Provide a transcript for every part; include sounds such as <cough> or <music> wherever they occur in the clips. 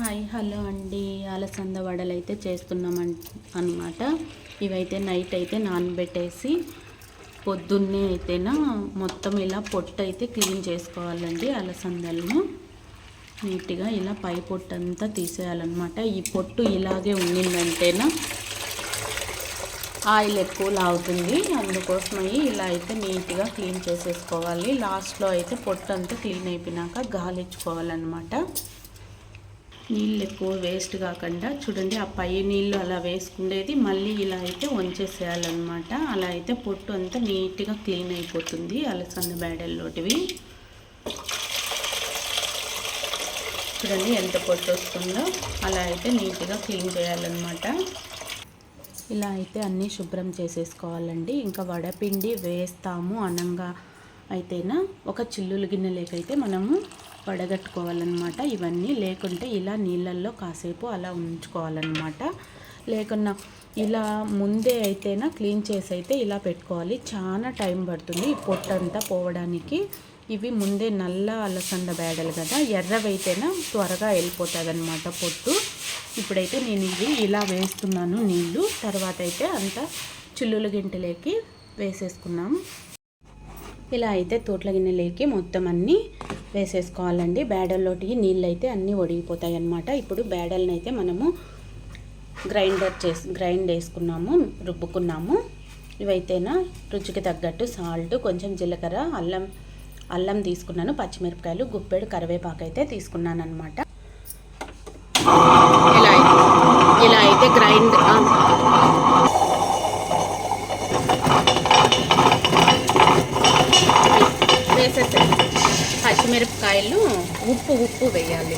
Hi hello అండి. అలసంద వడలు అయితే చేస్తున్నాం అనమాట ఇవైతే నైట్ అయితే నానబెట్టేసి పొద్దున్నే అయితేనా మొత్తం ఇలా పొట్టు అయితే క్లీన్ చేసుకోవాలండి అలసందలను. నీట్గా ఇలా పై పొట్టు అంతా తీసేయాలన్నమాట. ఈ పొట్టు ఇలాగే ఉండిందంటేనా ఆయిల్ ఎక్కువ లాగుతుంది. అందుకోసమై ఇలా అయితే నీట్గా క్లీన్ చేసేసుకోవాలి. లాస్ట్లో అయితే పొట్టు అంతా క్లీన్ అయిపోయినాక గాలిచ్చుకోవాలన్నమాట. నీళ్ళు ఎక్కువ వేస్ట్ కాకుండా చూడండి ఆ పై నీళ్ళు అలా వేసుకునేది మళ్ళీ ఇలా అయితే వంచేసేయాలన్నమాట. అలా అయితే పొట్టు అంతా నీట్గా క్లీన్ అయిపోతుంది అలసంద బేడల్లోటివి చూడండి ఎంత పొట్టు వస్తుందో అలా అయితే నీట్గా క్లీన్ చేయాలన్నమాట. ఇలా అయితే అన్నీ శుభ్రం చేసేసుకోవాలండి. ఇంకా వడపిండి వేస్తాము అనంగా అయితేనా? ఒక చిల్లులు గిన్నెలేకైతే మనము వడగట్టుకోవాలన్నమాట ఇవన్నీ లేకుంటే ఇలా నీళ్ళల్లో కాసేపు అలా ఉంచుకోవాలన్నమాట. లేకున్నా ఇలా ముందే అయితేనా క్లీన్ చేసి అయితే ఇలా పెట్టుకోవాలి. చాలా టైం పడుతుంది ఈ పొట్టంతా పోవడానికి. ఇవి ముందే నల్ల అలసంద బేడలు కదా ఎర్రవైతేనా త్వరగా వెళ్ళిపోతుంది అనమాట పొట్టు. ఇప్పుడైతే నేను ఇవి ఇలా వేస్తున్నాను నీళ్ళు. తర్వాత అయితే అంతా చిల్లుల గింటలేకి వేసేసుకున్నాం. ఇలా అయితే తోట్ల గిన్నెలోకి మొత్తం అన్నీ వేసేసుకోవాలండి. బేడల్లోటి నీళ్ళు అయితే అన్నీ ఒడిగిపోతాయి అన్నమాట ఇప్పుడు బేడల్ని అయితే మనము గ్రైండర్ చేసి గ్రైండ్ వేసుకున్నాము రుబ్బుకున్నాము. ఇవైతేనా రుచికి తగ్గట్టు సాల్ట్ కొంచెం జీలకర్ర అల్లం అల్లం తీసుకున్నాను పచ్చిమిరపకాయలు గుప్పెడు కరివేపాకు అయితే తీసుకున్నాను అనమాట ఇలా ఇలా అయితే గ్రైండ్ పచ్చిమిరపకాయలు ఉప్పు ఉప్పు వేయాలి.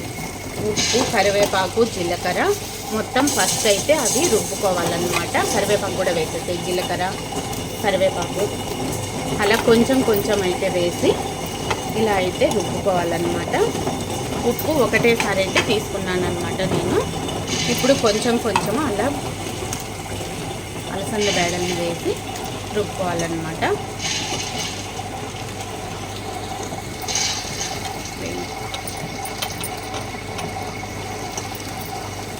ఉప్పు కరివేపాకు జీలకర్ర. మొత్తం ఫస్ట్ అయితే అవి రుబ్బుకోవాలన్నమాట. కరివేపాకు కూడా వేసేస్తాయి జీలకర్ర కరివేపాకు. అలా కొంచెం కొంచెం అయితే వేసి ఇలా అయితే రుబ్బుకోవాలన్నమాట. ఉప్పు ఒకటేసారి అయితే తీసుకున్నాను అనమాట నేను. ఇప్పుడు కొంచెం కొంచెం అలా అలసంద బేడల్ని వేసి రుబ్బుకోవాలన్నమాట.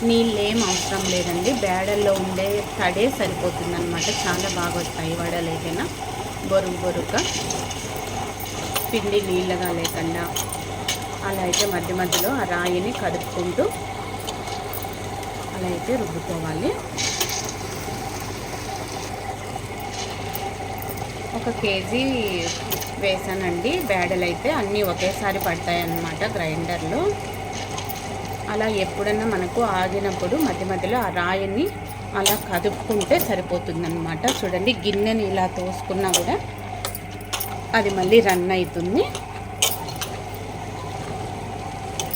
నీళ్ళు ఏం అవసరం లేదండి. బేడల్లో ఉండే తడే సరిపోతుంది అనమాట చాలా బాగా వస్తాయి వడలేకైనా. బొరుగు బొరుగ్గా. పిండి నీళ్ళగా లేకుండా అలా అయితే మధ్య మధ్యలో ఆ రాయిని కదుపుకుంటూ అలా అయితే రుబ్బుకోవాలి. ఒక కేజీ వేసానండి. బేడలు అయితే అన్నీ ఒకేసారి పడతాయి అన్నమాట గ్రైండర్లో. అలా ఎప్పుడన్నా మనకు ఆగినప్పుడు మధ్య మధ్యలో ఆ రాయిని అలా కదుపుకుంటే సరిపోతుందన్నమాట. చూడండి గిన్నెని ఇలా తోసుకున్నా కూడా అది మళ్ళీ రన్ అవుతుంది.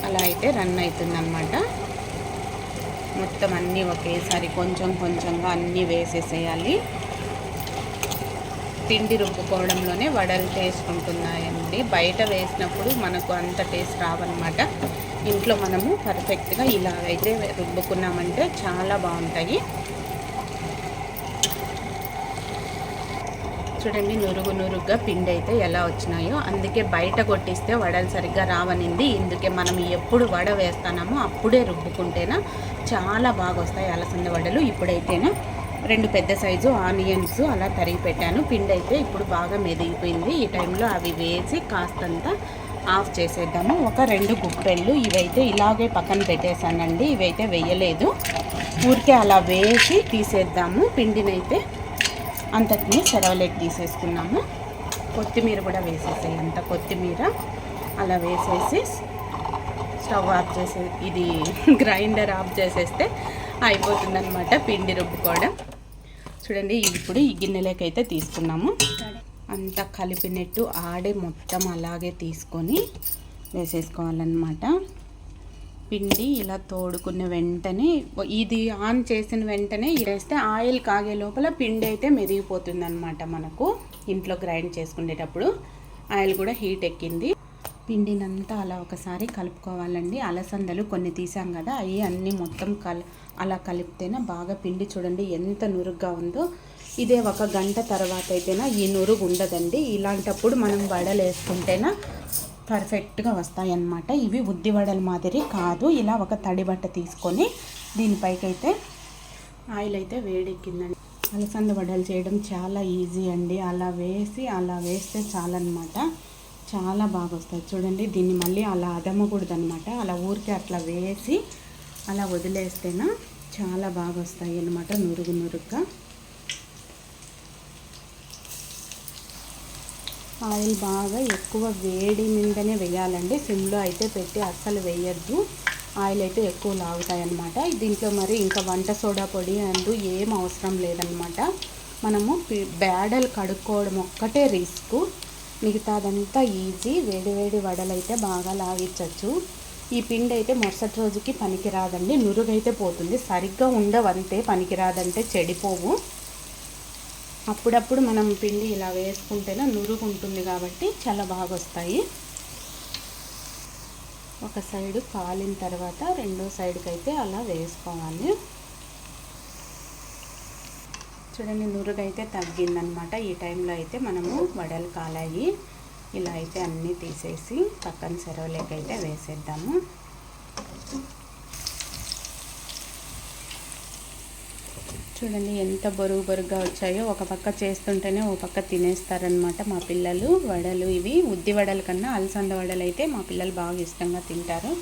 అలా అయితే రన్ అవుతుందన్నమాట. మొత్తం అన్నీ ఒకేసారి కొంచెం కొంచెంగా అన్నీ వేసేసేయాలి. పిండి రుబ్బుకోవడంలోనే వడలు టేస్ట్ ఉంటున్నాయండి బయట వేసినప్పుడు మనకు అంత టేస్ట్ రావన్నమాట. ఇంట్లో మనము పర్ఫెక్ట్గా ఇలాగైతే రుబ్బుకున్నామంటే చాలా బాగుంటాయి. చూడండి నురుగు నురుగ్గా పిండి అయితే ఎలా వచ్చినాయో. అందుకే బయట కొట్టిస్తే వడలు సరిగ్గా రావనింది. ఇందుకే మనం ఎప్పుడు వడ వేస్తానామో అప్పుడే రుబ్బుకుంటేనా చాలా బాగా వస్తాయి అలసంద వడలు. ఇప్పుడైతేనా రెండు పెద్ద సైజు ఆనియన్స్ అలా తరిగి పెట్టాను. పిండి అయితే ఇప్పుడు బాగా మెదిగిపోయింది. ఈ టైంలో అవి వేసి కాస్తంత ఆఫ్ చేసేద్దాము. ఒక రెండు గుప్పెళ్ళు ఇవైతే ఇలాగే పక్కన పెట్టేశానండి. ఇవైతే వేయలేదు. ఊరికే అలా వేసి తీసేద్దాము. పిండినైతే అంతటిని సెరవలేకి తీసేసుకున్నాము. కొత్తిమీర కూడా వేసేసాయి. అంత కొత్తిమీర అలా వేసేసి స్టవ్ ఆఫ్ చేసే ఇది <laughs> గ్రైండర్ ఆఫ్ చేసేస్తే అయిపోతుందన్నమాట పిండి రుబ్బుకోవడం. చూడండి ఇప్పుడు ఈ గిన్నెలోకైతే తీసుకున్నాము. అంతా కలిపినట్టు ఆడే మొత్తం అలాగే తీసుకొని వేసేసుకోవాలన్నమాట. పిండి ఇలా తోడుకున్న వెంటనే ఇది ఆన్ చేసిన వెంటనే వేస్తే ఆయిల్ కాగే లోపల పిండి అయితే మెరిగిపోతుంది మనకు ఇంట్లో గ్రైండ్ చేసుకునేటప్పుడు. ఆయిల్ కూడా హీట్ ఎక్కింది. పిండినంతా అలా ఒకసారి కలుపుకోవాలండి. అలసందలు కొన్ని తీసాం కదా అవి అన్నీ మొత్తం కల్ అలా కలిపితేనే బాగా పిండి చూడండి ఎంత నురుగ్గా ఉందో. ఇదే ఒక గంట తర్వాత అయితేనా ఈ నురుగు ఉండదండి. ఇలాంటప్పుడు మనం వడలు వేసుకుంటేనా పర్ఫెక్ట్గా వస్తాయి అన్నమాట ఇవి ఉద్ది వడల మాదిరి కాదు. ఇలా ఒక తడి బట్ట తీసుకొని దీనిపైకైతే ఆయిల్ అయితే వేడెక్కిందండి. అలసంద వడలు చేయడం చాలా ఈజీ అండి. అలా వేసి అలా వేస్తే చాలన్నమాట. చాలా బాగా వస్తుంది చూడండి దీన్ని మళ్ళీ అలా అదమ్మకూడదు అనమాట అలా ఊరికే అట్లా వేసి అలా వదిలేస్తేనా చాలా బాగా వస్తాయి అన్నమాట నురుగు నురుగ్గా. ఆయిల్ బాగా ఎక్కువ వేడి మీదనే వేయాలండి. సిమ్లో అయితే పెట్టి అస్సలు వేయద్దు. ఆయిల్ అయితే ఎక్కువ లాగుతాయి అన్నమాట దీంట్లో మరి ఇంకా వంట సోడా పొడి అంటూ ఏం అవసరం లేదనమాట మనము బ్యాడలు కడుక్కోవడం ఒక్కటే రిస్క్. మిగతాదంతా ఈజీ. వేడివేడి వడలు అయితే బాగా లాగించవచ్చు ఈ పిండి అయితే మరుసటి రోజుకి పనికిరాదండి. నురుగైతే పోతుంది. సరిగ్గా ఉండవంతే పనికిరాదంటే చెడిపోవు. అప్పుడప్పుడు మనం పిండి ఇలా వేసుకుంటేనే నురుగు ఉంటుంది కాబట్టి చాలా బాగా వస్తాయి ఒక సైడు కాలిన తర్వాత రెండో సైడ్కి అయితే అలా వేసుకోవాలి. చూడండి నూరుగా అయితే తగ్గిందనమాట. ఈ టైంలో అయితే మనము వడలు కాలాయి. ఇలా అయితే అన్నీ తీసేసి పక్కన సెరవలేకైతే వేసేద్దాము. చూడండి ఎంత బరువు బరువుగా వచ్చాయో. ఒక పక్క చేస్తుంటేనే ఒక పక్క తినేస్తారనమాట మా పిల్లలు. వడలు ఇవి ఉద్ది వడల కన్నా అలసంద వడలు అయితే మా పిల్లలు బాగా ఇష్టంగా తింటారు.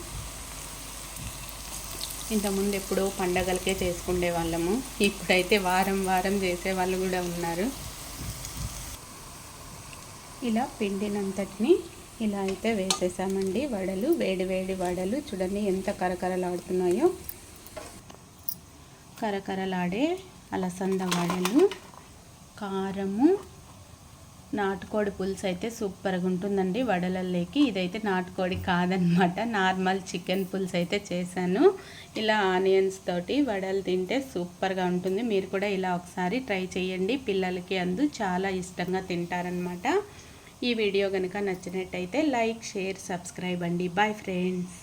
ఇంతకుముందు ఎప్పుడో పండగలకే చేసుకునే వాళ్ళము. ఇప్పుడైతే వారం వారం చేసే వాళ్ళు కూడా ఉన్నారు. ఇలా పిండినంతటిని ఇలా అయితే వేసేసామండి. వడలు వేడి వేడి వడలు. చూడండి ఎంత కరకరలాడుతున్నాయో. కరకరలాడే అలసంద వడలు కారము నాటుకోడి పులుసు అయితే సూపర్గా ఉంటుందండి వడలల్లోకి. ఇదైతే నాటుకోడి కాదనమాట. నార్మల్ చికెన్ పులుసు అయితే చేశాను. ఇలా ఆనియన్స్ తోటి వడలు తింటే సూపర్గా ఉంటుంది. మీరు కూడా ఇలా ఒకసారి ట్రై చేయండి. పిల్లలకి అందు చాలా ఇష్టంగా తింటారనమాట. ఈ వీడియో కనుక నచ్చినట్టయితే లైక్ షేర్ సబ్స్క్రైబ్ అండి. Bye friends.